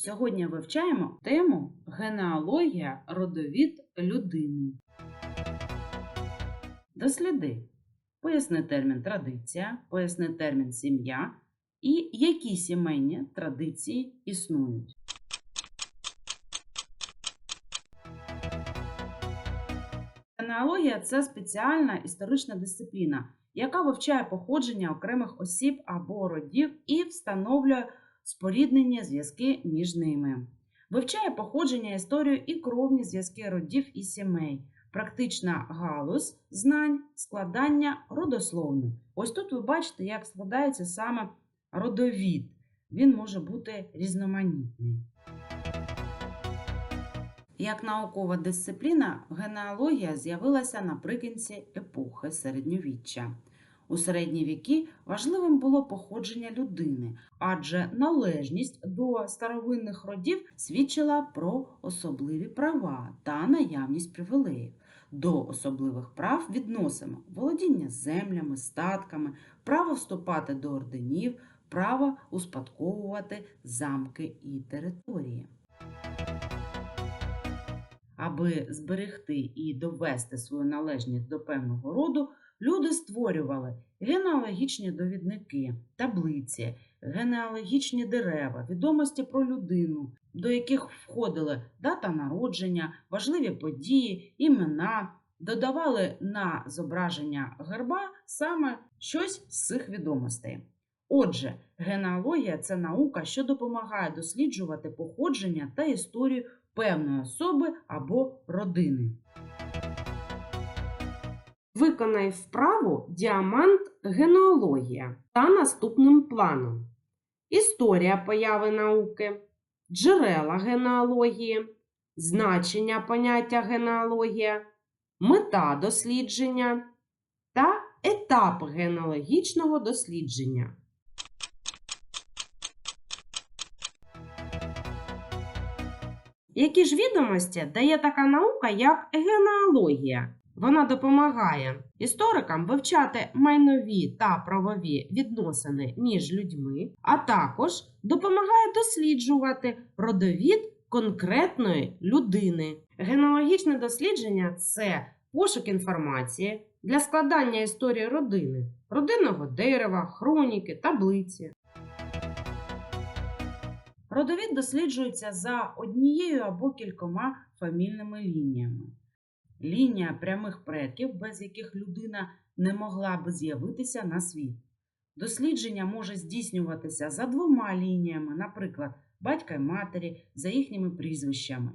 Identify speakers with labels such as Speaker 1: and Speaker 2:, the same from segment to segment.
Speaker 1: Сьогодні вивчаємо тему генеалогія родовід людини. Досліди. Поясни термін традиція, поясни термін сім'я і які сімейні традиції існують. Генеалогія це спеціальна історична дисципліна, яка вивчає походження окремих осіб або родів і встановлює споріднені зв'язки між ними. Вивчає походження, історію і кровні зв'язки родів і сімей, практична галузь знань, складання родословних. Ось тут ви бачите, як складається саме родовід. Він може бути різноманітний. Як наукова дисципліна, генеалогія з'явилася наприкінці епохи середньовіччя. У середні віки важливим було походження людини, адже належність до старовинних родів свідчила про особливі права та наявність привілеїв. До особливих прав відносимо володіння землями, статками, право вступати до орденів, право успадковувати замки і території. Аби зберегти і довести свою належність до певного роду, люди створювали генеалогічні довідники, таблиці, генеалогічні дерева, відомості про людину, до яких входили дата народження, важливі події, імена, додавали на зображення герба саме щось з цих відомостей. Отже, генеалогія це наука, що допомагає досліджувати походження та історію певної особи або родини.
Speaker 2: Виконай вправу діамант генеалогія та наступним планом. Історія появи науки, джерела генеалогії, значення поняття генеалогія, мета дослідження та етап генеалогічного дослідження. Які ж відомості дає така наука, як генеалогія? Вона допомагає історикам вивчати майнові та правові відносини між людьми, а також допомагає досліджувати родовід конкретної людини. Генеалогічне дослідження це пошук інформації для складання історії родини, родинного дерева, хроніки, таблиці.
Speaker 1: Родовід досліджується за однією або кількома фамільними лініями. Лінія прямих предків, без яких людина не могла би з'явитися на світ. Дослідження може здійснюватися за двома лініями, наприклад, батька й матері, за їхніми прізвищами.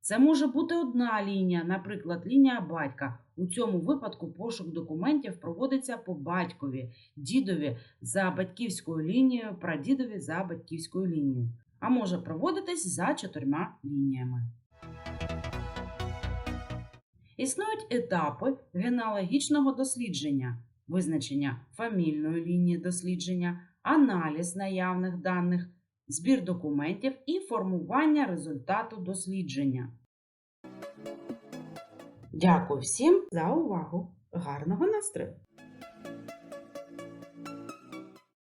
Speaker 1: Це може бути одна лінія, наприклад, лінія батька. У цьому випадку пошук документів проводиться по батькові, дідові за батьківською лінією, прадідові за батьківською лінією, а може проводитись за чотирма лініями. Існують етапи генеалогічного дослідження, визначення фамільної лінії дослідження, аналіз наявних даних, збір документів і формування результату дослідження. Дякую всім за увагу! Гарного настрою!